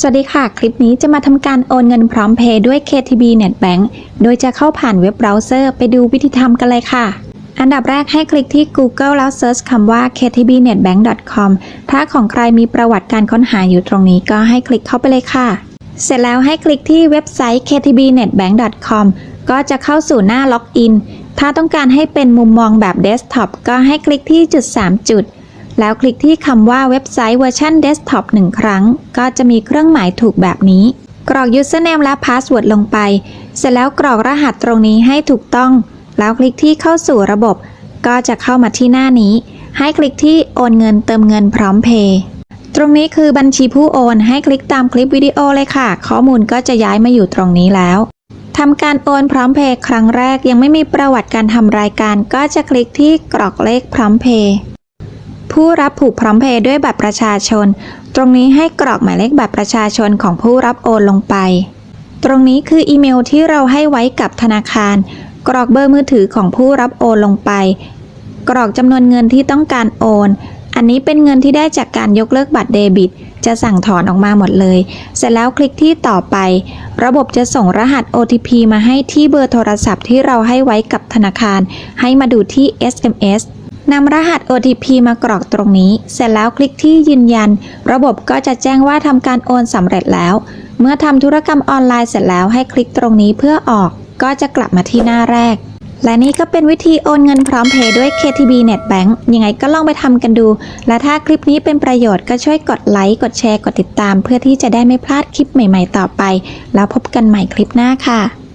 สวัสดีค่ะ คลิปนี้จะมาทำการโอนเงินพร้อมเพย์ด้วย KTB Net Bank โดยจะเข้าผ่านเว็บเบราว์เซอร์ไปดูวิธีทำกันเลยค่ะ อันดับแรกให้คลิกที่ Google แล้วเซิร์ชคำว่า ktbnetbank.com ถ้าของใครมีประวัติการค้นหาอยู่ตรงนี้ก็ให้คลิกเข้าไปเลยค่ะ เสร็จแล้วให้คลิกที่เว็บไซต์ ktbnetbank.com ก็จะเข้าสู่หน้าล็อกอิน ถ้าต้องการให้เป็นมุมมองแบบเดสก์ท็อปก็ให้คลิกที่จุด 3 จุด แล้วคลิกที่คำว่าเว็บไซต์เวอร์ชันเดสก์ท็อปหนึ่งครั้ง ก็จะมีเครื่องหมายถูกแบบนี้ กรอก username และ password ลงไป เสร็จแล้วกรอกรหัสตรงนี้ให้ถูกต้อง แล้วคลิกที่เข้าสู่ระบบ ก็จะเข้ามาที่หน้านี้ ให้คลิกที่โอนเงินเติมเงินพร้อมเพย์ตรงนี้คือบัญชีผู้โอน ให้คลิกตามคลิปวิดีโอเลยค่ะ ข้อมูลก็จะย้ายมาอยู่ตรงนี้แล้วทำการโอนพร้อมเพย์ครั้งแรกยังไม่มีประวัติการทำรายการ ก็จะคลิกที่กรอกเลขพร้อมเพย์ ผู้รับผูกพร้อมเพย์ด้วยบัตรประชาชน ตรงนี้ให้กรอกหมายเลขบัตรประชาชนของผู้รับโอนลงไป ตรงนี้คืออีเมลที่เราให้ไว้กับธนาคาร กรอกเบอร์มือถือของผู้รับโอนลงไป กรอกจำนวนเงินที่ต้องการโอน อันนี้เป็นเงินที่ได้จากการยกเลิกบัตรเดบิต จะสั่งถอนออกมาหมดเลย เสร็จแล้วคลิกที่ต่อไป ระบบจะส่งรหัส OTP มาให้ที่เบอร์โทรศัพท์ที่เราให้ไว้กับธนาคาร ให้มาดูที่ SMS นำรหัส OTP มากรอกตรงนี้ เสร็จแล้วคลิกที่ยืนยัน ระบบก็จะแจ้งว่าทำการโอนสำเร็จแล้ว เมื่อทำธุรกรรมออนไลน์เสร็จแล้วให้คลิกตรงนี้เพื่อออก ก็จะกลับมาที่หน้าแรก และนี่ก็เป็นวิธีโอนเงินพร้อมเพย์ด้วย KTB Net Bank ยังไงก็ลองไปทำกันดู และถ้าคลิปนี้เป็นประโยชน์ก็ช่วยกดไลค์ กดแชร์ กดติดตาม เพื่อที่จะได้ไม่พลาดคลิปใหม่ ๆ ต่อไป แล้วพบกันใหม่คลิปหน้าค่ะ